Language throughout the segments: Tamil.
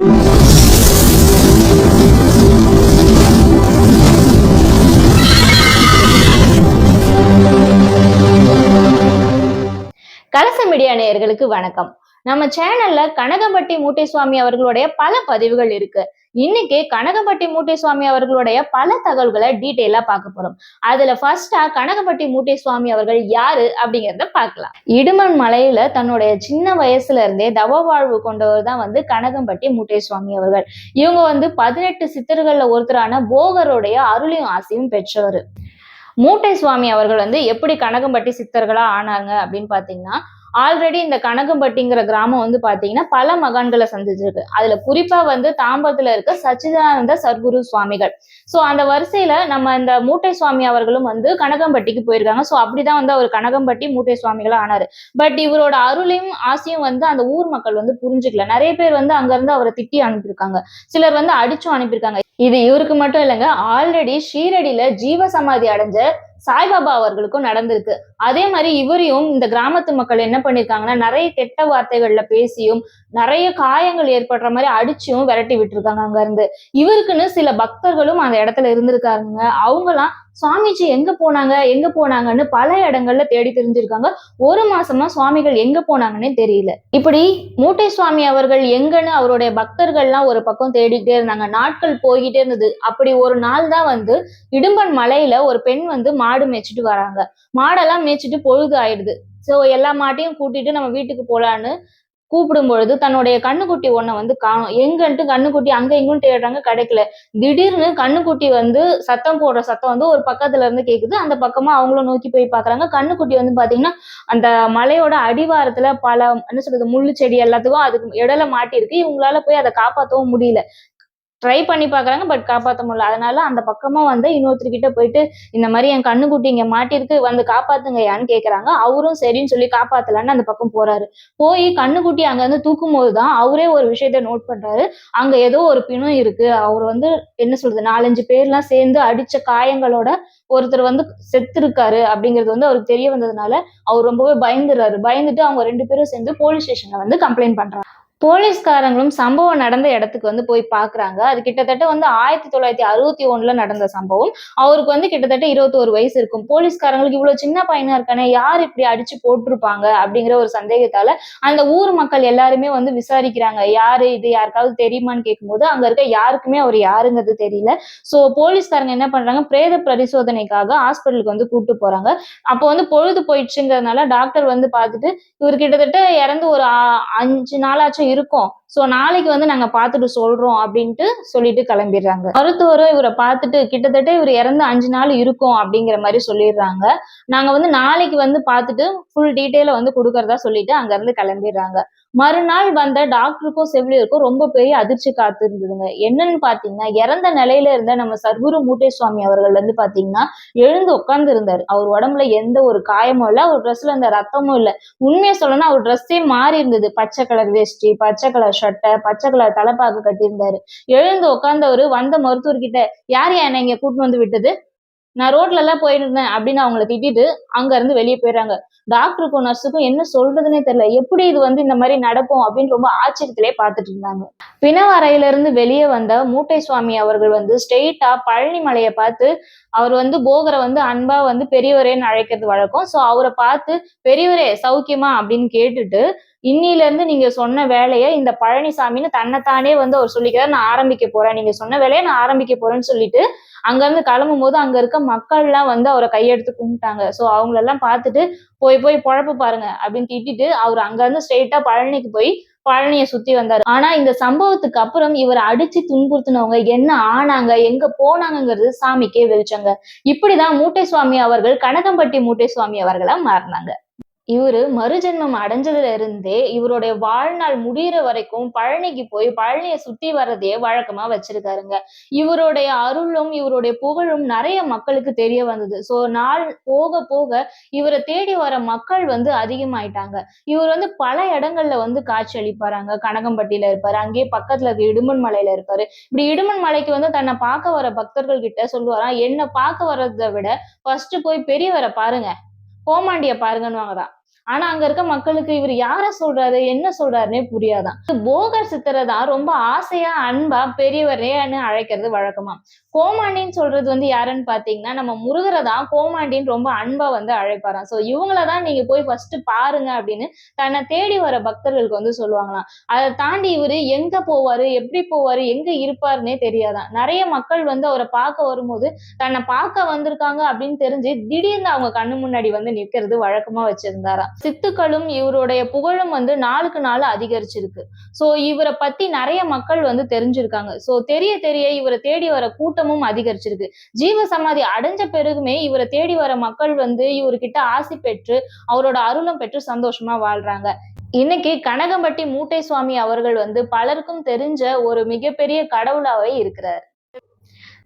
கலச மீடியா நேயர்களுக்கு வணக்கம். நம்ம சேனல்ல கனகம்பட்டி மூட்டை சுவாமி அவர்களுடைய பல பதிவுகள் இருக்கு. இன்னைக்கு கனகம்பட்டி மூட்டை சுவாமி அவர்களுடைய பல தகவல்களை டீட்டெயிலா பார்க்க போறோம். அதுல ஃபர்ஸ்டா கனகம்பட்டி மூட்டை சுவாமி அவர்கள் யாரு அப்படிங்கறத பார்க்கலாம். இடுமன் மலையில தன்னுடைய சின்ன வயசுல இருந்தே தவ வாழ்வு கொண்டவர் தான் வந்து கனகம்பட்டி மூட்டை சுவாமி அவர்கள். இவங்க வந்து பதினெட்டு சித்தர்கள்ல ஒருத்தரான போகருடைய அருளையும் ஆசையும் பெற்றவர். மூட்டை சுவாமி அவர்கள் வந்து எப்படி கனகம்பட்டி சித்தர்களா ஆனாங்க அப்படின்னு பாத்தீங்கன்னா ஆல்ரெடி இந்த கனகம்பட்டிங்கிற கிராமம் வந்து பாத்தீங்கன்னா பல மகான்களை சந்திச்சிருக்கு. அதுல குறிப்பா வந்து தாம்பரத்துல இருக்க சச்சிதானந்த சர்க்குரு சுவாமிகள். சோ அந்த வரிசையில நம்ம இந்த மூட்டை சுவாமி அவர்களும் வந்து கனகம்பட்டிக்கு போயிருக்காங்க. சோ அப்படிதான் வந்து அவர் கனகம்பட்டி மூட்டை சுவாமிகளா ஆனாரு. பட் இவரோட அருளையும் ஆசையும் வந்து அந்த ஊர் மக்கள் வந்து புரிஞ்சுக்கல. நிறைய பேர் வந்து அங்க இருந்து அவரை திட்டி அனுப்பியிருக்காங்க. சிலர் வந்து அடிச்சும் அனுப்பியிருக்காங்க. இது இவருக்கு மட்டும் இல்லைங்க. ஆல்ரெடி ஷீரடியில ஜீவ சமாதி அடைஞ்ச சாய்பாபா அவர்களுக்கும் நடந்திருக்கு. அதே மாதிரி இவரையும் இந்த கிராமத்து மக்கள் என்ன பண்ணிருக்காங்கன்னா நிறைய கெட்ட வார்த்தைகள்ல பேசியும் நிறைய காயங்கள் ஏற்படுற மாதிரி அடிச்சும் விரட்டி விட்டுருக்காங்க அங்க இருந்து இவருக்குன்னு சில பக்தர்களும் அந்த இடத்துல இருந்திருக்காங்க. அவங்கலாம் சுவாமிஜி எங்க போனாங்க எங்க போனாங்கன்னு பல இடங்கள்ல தேடி தெரிஞ்சிருக்காங்க. ஒரு மாசமா சுவாமிகள் எங்க போனாங்கன்னே தெரியல. இப்படி மூட்டை சுவாமி அவர்கள் எங்கன்னு அவருடைய பக்தர்கள்லாம் ஒரு பக்கம் தேடிக்கிட்டே இருந்தாங்க. நாட்கள் போய்கிட்டே இருந்தது. அப்படி ஒரு நாள் தான் வந்து இடும்பன் மலையில ஒரு பெண் வந்து மாடு மேய்ச்சிட்டு வராங்க. மாடெல்லாம் மேய்ச்சிட்டு பொழுது ஆயிடுது. ஸோ எல்லா மாட்டையும் கூட்டிட்டு நம்ம வீட்டுக்கு போலான்னு கூப்பிடும் பொழுது தன்னுடைய கண்ணுக்குட்டி ஒன்றை வந்து காணும் எங்கன்ட்டு கண்ணுக்குட்டி அங்க எங்கும் தேடுறாங்க கிடைக்கல. திடீர்னு கண்ணுக்குட்டி வந்து சத்தம் போடுற சத்தம் வந்து ஒரு பக்கத்துல இருந்து கேக்குது. அந்த பக்கமா அவங்களும் நோக்கி போய் பாக்குறாங்க. கண்ணுக்குட்டி வந்து பாத்தீங்கன்னா அந்த மலையோட அடிவாரத்துல பல என்ன சொல்றது முள்ளு செடி எல்லாத்துக்கும் அதுக்கு இடையில மாட்டிருக்கு இவங்களால போய் அதை காப்பாற்றவும் முடியல. ட்ரை பண்ணி பார்க்குறாங்க பட் காப்பாற்ற முடியல. அதனால அந்த பக்கமாக வந்து இன்னொருத்தர்கிட்ட போயிட்டு இந்த மாதிரி என் கண்ணுக்குட்டி இங்கே மாட்டிருக்கு வந்து காப்பாத்துங்க யான்னு அவரும் சரின்னு சொல்லி காப்பாற்றலான்னு அந்த பக்கம் போறாரு. போய் கண்ணுக்குட்டி அங்கேருந்து தூக்கும் போது தான் அவரே ஒரு விஷயத்த நோட் பண்றாரு. அங்க ஏதோ ஒரு பிணம் இருக்கு. அவர் வந்து என்ன சொல்றது நாலஞ்சு பேர்லாம் சேர்ந்து அடிச்ச காயங்களோட ஒருத்தர் வந்து செத்து இருக்காரு அப்படிங்கிறது வந்து அவருக்கு தெரிய வந்ததுனால அவர் ரொம்பவே பயந்துடுறாரு. பயந்துட்டு அவங்க ரெண்டு பேரும் சேர்ந்து போலீஸ் ஸ்டேஷன்ல வந்து கம்ப்ளைண்ட் பண்றாங்க. போலீஸ்காரங்களும் சம்பவம் நடந்த இடத்துக்கு வந்து போய் பாக்குறாங்க. அது கிட்டத்தட்ட வந்து ஆயிரத்தி தொள்ளாயிரத்தி அறுபத்தி ஒண்ணுல நடந்த சம்பவம். அவருக்கு வந்து கிட்டத்தட்ட இருபத்தோரு வயசு இருக்கும். போலீஸ்காரங்களுக்கு இவ்வளவு சின்ன பையனா இருக்கானே யார் இப்படி அடிச்சு போட்டிருப்பாங்க அப்படிங்கிற ஒரு சந்தேகத்தால அந்த ஊர் மக்கள் எல்லாருமே வந்து விசாரிக்கிறாங்க. யாரு இது யாருக்காவது தெரியுமான்னு கேட்கும்போது அங்க இருக்க யாருக்குமே அவர் யாருங்கிறது தெரியல. சோ போலீஸ்காரங்க என்ன பண்றாங்க? பிரேத பரிசோதனைக்காக ஹாஸ்பிட்டலுக்கு வந்து கூப்பிட்டு போறாங்க. அப்போ வந்து பொழுது போயிடுச்சுங்கிறதுனால டாக்டர் வந்து பார்த்துட்டு இவர் கிட்டத்தட்ட இறந்து ஒரு அஞ்சு நாளாச்சும் இருக்கும். சோ நாளைக்கு வந்து நாங்க பார்த்துட்டு சொல்றோம் அப்படின்ட்டு சொல்லிட்டு கிளம்பிடுறாங்க. மருத்துவரும் இவரை பார்த்துட்டு கிட்டத்தட்ட இவர் இறந்து அஞ்சு நாள் இருக்கும் அப்படிங்கிற மாதிரி சொல்லிடுறாங்க. நாங்க வந்து நாளைக்கு வந்து பார்த்துட்டு ஃபுல் டீட்டெயில வந்து கொடுக்கறதா சொல்லிட்டு அங்க இருந்து கிளம்பிடுறாங்க. மறுநாள் வந்த டாக்டருக்கும் செவிலியருக்கும் ரொம்ப பெரிய அதிர்ச்சி காத்து இருந்ததுங்க என்னன்னு பாத்தீங்கன்னா இறந்த நிலையில இருந்த நம்ம சர்க்குரு மூட்டை சுவாமி அவர்கள் வந்து பாத்தீங்கன்னா எழுந்து உட்கார்ந்து இருந்தாரு அவர் உடம்புல எந்த ஒரு காயமும் இல்ல அவர் ட்ரெஸ்ல அந்த ரத்தமும் இல்ல. உண்மையை சொல்லணும்னா அவர் ட்ரெஸ்ஸே மாறி இருந்தது. பச்சை கலர் வேஷ்டி பச்சை கலர் ஷர்ட்டை பச்சை கலர் தலைப்பாக்கு கட்டியிருந்தாரு. எழுந்து உட்காந்தவரு வந்த மருத்துவர்கிட்ட யார் என்னை இங்க கூட்டிட்டு வந்து விட்டது? நான் ரோட்ல எல்லாம் போயிருந்தேன் அப்படின்னு அவங்கள திட்டிட்டு அங்க இருந்து வெளியே போயிடுறாங்க டாக்டருக்கும் நர்ஸுக்கும் என்ன சொல்றதுன்னே தெரியல. எப்படி இது வந்து இந்த மாதிரி நடக்கும் அப்படின்னு ரொம்ப ஆச்சரியத்திலே பார்த்துட்டு இருந்தாங்க. பிணவரையில இருந்து வெளியே வந்த மூட்டை சுவாமி அவர்கள் வந்து ஸ்ட்ரெயிட்டா பழனி மலையை பார்த்து அவர் வந்து போகரை வந்து அன்பா வந்து பெரியவரேன்னு அழைக்கிறது வழக்கம். ஸோ அவரை பார்த்து பெரியவரே சௌக்கியமா? அப்படின்னு கேட்டுட்டு இன்னில இருந்து நீங்க சொன்ன வேலையை இந்த பழனிசாமின்னு தன்னைத்தானே வந்து அவர் சொல்லிக்கிறார் நான் ஆரம்பிக்க போறேன். நீங்க சொன்ன வேலையை நான் ஆரம்பிக்க போறேன்னு சொல்லிட்டு அங்க இருந்து கிளம்பும் போது அங்க இருக்க மக்கள்லாம் வந்து அவரை கையெடுத்து கும்பிட்டாங்க. ஸோ அவங்களெல்லாம் பார்த்துட்டு போய் போய் பொழப்பு பாருங்க அப்படின்னு திட்டிட்டு அவர் அங்க இருந்து ஸ்ட்ரெயிட்டா பழனிக்கு போய் பழனியை சுத்தி வந்தாரு. ஆனா இந்த சம்பவத்துக்கு அப்புறம் இவரை அடிச்சு துன்புறுத்தினவங்க என்ன ஆனாங்க எங்க போனாங்கங்கிறது சாமிக்கே வெளிச்சங்க. இப்படிதான் மூட்டை சுவாமி அவர்கள் கனகம்பட்டி மூட்டை சுவாமி அவர்களா மாறினாங்க. இவரு மறுஜென்மம் அடைஞ்சதுல இருந்தே இவருடைய வாழ்நாள் முடியிற வரைக்கும் பழனிக்கு போய் பழனியை சுத்தி வர்றதையே வழக்கமா வச்சிருக்காருங்க. இவருடைய அருளும் இவருடைய புகழும் நிறைய மக்களுக்கு தெரிய வந்தது. சோ நாள் போக போக இவரை தேடி வர மக்கள் வந்து அதிகமாயிட்டாங்க. இவர் வந்து பல இடங்கள்ல வந்து காட்சி அளிப்பாராங்க கனகம்பட்டியில இருப்பாரு அங்கேயே பக்கத்துல இருக்க இடுமன் மலையில இருப்பாரு. இப்படி இடுமன் மலைக்கு வந்து தன்னை பார்க்க வர பக்தர்கள் கிட்ட சொல்லுவாராம் என்ன பார்க்க வர்றதை விட ஃபர்ஸ்ட் போய் பெரியவரை பாருங்க. கோமாண்டிய பாருங்கன்னு வாங்கதான் ஆனா அங்க இருக்க மக்களுக்கு இவர் யார சொல்றாரு என்ன சொல்றாருன்னே புரியாதான். போகர் சித்தரை தான் ரொம்ப ஆசையா அன்பா பெரியவரேன்னு அழைக்கிறது வழக்கமா. கோமாண்டின்னு சொல்றது வந்து யாருன்னு பாத்தீங்கன்னா நம்ம முருகரை தான் கோமாண்டின்னு ரொம்ப அன்பா வந்து அழைப்பாராம். சோ இவங்கள தான் நீங்க போய் ஃபர்ஸ்ட் பாருங்க அப்படின்னு தன்னை தேடி வர பக்தர்களுக்கு வந்து சொல்லுவாங்களாம். அதை தாண்டி இவரு எங்க போவாரு எப்படி போவாரு எங்க இருப்பாருன்னே தெரியாதான். நிறைய மக்கள் வந்து அவரை பார்க்க வரும்போது தன்னை பார்க்க வந்திருக்காங்க அப்படின்னு தெரிஞ்சு திடீர்னு அவங்க கண்ணு முன்னாடி வந்து நிற்கிறது வழக்கமா வச்சிருந்தாராம். சித்துக்களும் இவருடைய புகழும் வந்து நாளுக்கு நாள் அதிகரிச்சிருக்கு. ஸோ இவரை பத்தி நிறைய மக்கள் வந்து தெரிஞ்சிருக்காங்க. ஸோ தெரிய தெரிய இவரை தேடி வர கூட்டமும் அதிகரிச்சிருக்கு. ஜீவ சமாதி அடைஞ்ச பிறகுமே இவரை தேடி வர மக்கள் வந்து இவர்கிட்ட ஆசி பெற்று அவரோட அருளும் பெற்று சந்தோஷமா வாழ்றாங்க. இன்னைக்கு கனகம்பட்டி மூட்டை சுவாமி அவர்கள் வந்து பலருக்கும் தெரிஞ்ச ஒரு மிகப்பெரிய கடவுளாவே இருக்கிறார்.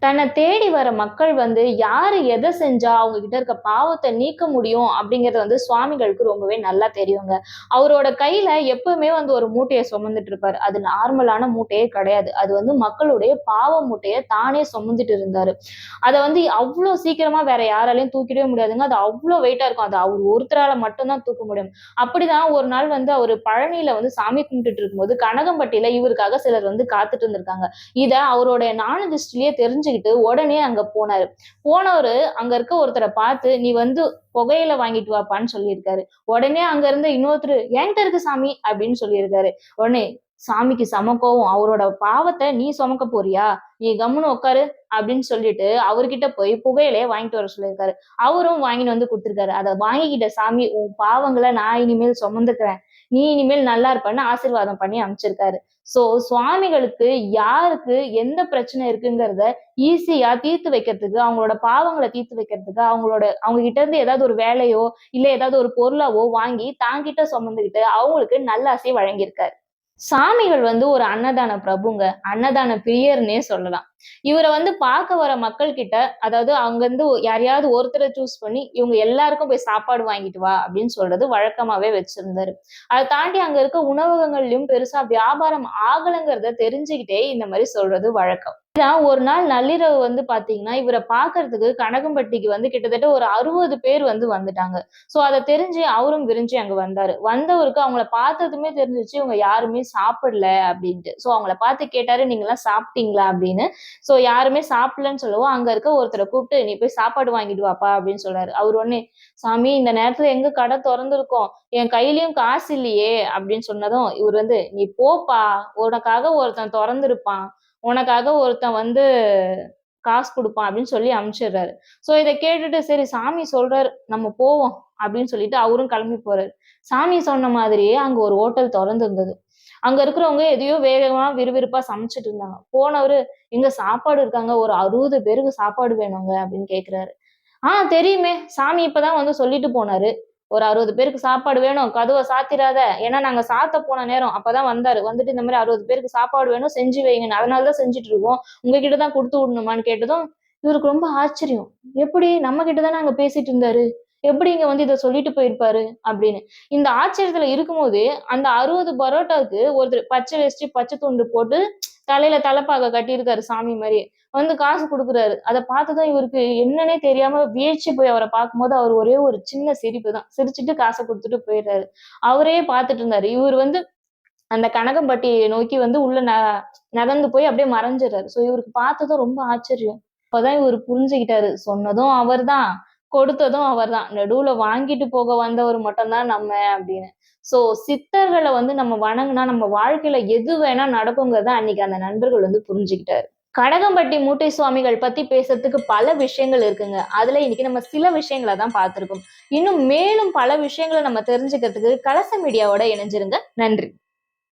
தன்னை தேடி வர மக்கள் வந்து யாரு எதை செஞ்சா அவங்க கிட்ட இருக்க பாவத்தை நீக்க முடியும் அப்படிங்கறது வந்து சுவாமிகளுக்கு ரொம்பவே நல்லா தெரியுங்க. அவரோட கையில எப்பவுமே வந்து ஒரு மூட்டையை சுமந்துட்டு இருப்பாரு. அது நார்மலான மூட்டையே கிடையாது. அது வந்து மக்களுடைய பாவ மூட்டையை தானே சுமந்துட்டு இருந்தாரு. அதை வந்து அவ்வளோ சீக்கிரமா வேற யாராலையும் தூக்கிடவே முடியாதுங்க. அது அவ்வளோ வெயிட்டா இருக்கும். அது அவர் ஒருத்தரால மட்டும்தான் தூக்க முடியும். அப்படிதான் ஒரு நாள் வந்து அவர் பழனியில வந்து சாமி கும்பிட்டுட்டு இருக்கும்போது கனகம்பட்டியில இவருக்காக சிலர் வந்து காத்துட்டு இருந்திருக்காங்க. இதை அவருடைய நாண திருஷ்டிலேயே புரிஞ்சுக்கிட்டு உடனே அங்க போனாரு. போனவரு அங்க இருக்க ஒருத்தரை பார்த்து நீ வந்து புகையில வாங்கிட்டு வாப்பான்னு சொல்லியிருக்காரு. உடனே அங்க இருந்த இன்னொருத்தர் என்கிட்ட இருக்கு சாமி அப்படின்னு சொல்லியிருக்காரு. உடனே சாமிக்கு சமக்கவும் அவரோட பாவத்தை நீ சுமக்க போறியா? நீ கம்முன்னு உட்காரு அப்படின்னு சொல்லிட்டு அவர்கிட்ட போய் புகையிலே வாங்கிட்டு வர சொல்லியிருக்காரு. அவரும் வாங்கிட்டு வந்து கொடுத்துருக்காரு. அதை வாங்கிக்கிட்ட சாமி உன் பாவங்களை நான் இனிமேல் சுமந்துக்கிறேன். நீ இனிமேல் நல்லா இருப்பேன்னு ஆசீர்வாதம் பண்ணி அமைச்சிருக்காரு சோ சுவாமிகளுக்கு யாருக்கு எந்த பிரச்சனை இருக்குங்கிறத ஈஸியா தீர்த்து வைக்கிறதுக்கு அவங்களோட பாவங்களை தீர்த்து வைக்கிறதுக்கு அவங்களோட அவங்க கிட்ட இருந்து ஏதாவது ஒரு வேலையோ இல்ல ஏதாவது ஒரு பொருளாவோ வாங்கி தாங்கிட்ட சுமந்துக்கிட்டு அவங்களுக்கு நல்லாசை வழங்கியிருக்காரு. சாமிகள் வந்து ஒரு அன்னதான பிரபுங்க. அன்னதான பிரியர்னே சொல்லலாம். இவரை வந்து பார்க்க வர மக்கள் கிட்ட அதாவது அங்கிருந்து யாரையாவது ஒருத்தரை சூஸ் பண்ணி இவங்க எல்லாருக்கும் போய் சாப்பாடு வாங்கிட்டு வா அப்படின்னு சொல்றது வழக்கமாவே வச்சிருந்தாரு. அதை தாண்டி அங்க இருக்க உணவகங்கள்லயும் பெருசா வியாபாரம் ஆகலைங்கிறத தெரிஞ்சுக்கிட்டே இந்த மாதிரி சொல்றது வழக்கம். ஒரு நாள் நள்ளிரவு வந்து பாத்தீங்கன்னா இவரை பாக்குறதுக்கு கனகம்பட்டிக்கு வந்து கிட்டத்தட்ட ஒரு அறுபது பேர் வந்து வந்துட்டாங்க. சோ அதை தெரிஞ்சு அவரும் விரிஞ்சு அங்க வந்தாரு. வந்தவருக்கு அவங்கள பார்த்ததுமே தெரிஞ்சிச்சு இவங்க யாருமே சாப்பிடல அப்படின்ட்டு. சோ அவங்கள பார்த்து கேட்டாரு நீங்க எல்லாம் சாப்பிட்டீங்களா? அப்படின்னு. ஸோ யாருமே சாப்பிடலன்னு சொல்லவும் அங்க இருக்க ஒருத்தரை கூப்பிட்டு நீ போய் சாப்பாடு வாங்கிட்டு வாப்பா அப்படின்னு சொல்றாரு. அவர் ஒன்னே சாமி இந்த நேரத்துல எங்க கடை திறந்துருக்கோம்? என் கையிலயும் காசு இல்லையே அப்படின்னு சொன்னதும் இவர் வந்து நீ போப்பா உனக்காக ஒருத்தன் திறந்திருப்பான் உனக்காக ஒருத்தன் வந்து காசு கொடுப்பான் அப்படின்னு சொல்லி அனுப்பிச்சிடுறாரு. ஸோ இதை கேட்டுட்டு சரி சாமி சொல்றாரு நம்ம போவோம் அப்படின்னு சொல்லிட்டு அவரும் கிளம்பி போறாரு. சாமி சொன்ன மாதிரியே அங்க ஒரு ஹோட்டல் திறந்து இருந்தது அங்க இருக்கிறவங்க எதையோ வேகமா விறுவிறுப்பா சமைச்சிட்டு இருந்தாங்க. போனவரு எங்க சாப்பாடு இருக்காங்க ஒரு அறுபது பேருக்கு சாப்பாடு வேணுங்க அப்படின்னு கேக்குறாரு. ஆஹ் தெரியுமே. சாமி இப்பதான் வந்து சொல்லிட்டு போனாரு. ஒரு அறுபது பேருக்கு சாப்பாடு வேணும். கதவை சாத்திராத. ஏன்னா நாங்க சாத்த போன நேரம் அப்பதான் வந்தாரு. வந்துட்டு இந்த மாதிரி அறுபது பேருக்கு சாப்பாடு வேணும் செஞ்சு வைங்க. அதனாலதான் செஞ்சுட்டு இருக்கோம். உங்ககிட்ட தான் கொடுத்து விடணுமான்னு கேட்டதும் இவருக்கு ரொம்ப ஆச்சரியம். எப்படி? நம்ம கிட்டதானே அங்க பேசிட்டு இருந்தாரு. எப்படி இங்க வந்து இதை சொல்லிட்டு போயிருப்பாரு அப்படின்னு. இந்த ஆச்சரியத்துல இருக்கும்போது அந்த அறுபது பரோட்டாவுக்கு ஒருத்தர் பச்சை வேஷ்டி பச்சை துண்டு போட்டு தலையில தலைப்பாக கட்டியிருக்காரு சாமி மாதிரி. வந்து காசு கொடுக்குறாரு. அதை பார்த்துதான் இவருக்கு என்னன்னே தெரியாம வீழ்ச்சி போய் அவரை பார்க்கும்போது அவர் ஒரே ஒரு சின்ன சிரிப்பு தான். சிரிச்சுட்டு காசை கொடுத்துட்டு போயிடுறாரு. அவரே பார்த்துட்டு இருந்தாரு. இவர் வந்து அந்த கனகம்பட்டியை நோக்கி வந்து உள்ள ந நகர்ந்து போய் அப்படியே மறைஞ்சிடுறாரு. ஸோ இவருக்கு பார்த்ததும் ரொம்ப ஆச்சரியம். அப்பதான் இவர் புரிஞ்சுக்கிட்டாரு. சொன்னதும் அவர் தான் கொடுத்ததும் அவர் தான் நடுவுல வாங்கிட்டு போக வந்தவர் மட்டும்தான் நம்ம அப்படின்னு. சோ சித்தர்களை வந்து நம்ம வணங்கினா நம்ம வாழ்க்கையில எது வேணா நடக்குங்கிறத அன்னைக்கு அந்த நண்பர்கள் வந்து புரிஞ்சுக்கிட்டாரு. கடகம்பட்டி மூட்டை சுவாமிகள் பத்தி பேசுறதுக்கு பல விஷயங்கள் இருக்குங்க. அதுல இன்னைக்கு நம்ம சில விஷயங்களை தான் பார்த்துருக்கோம். இன்னும் மேலும் பல விஷயங்களை நம்ம தெரிஞ்சுக்கிறதுக்கு கலச மீடியாவோட இணைஞ்சிருங்க. நன்றி.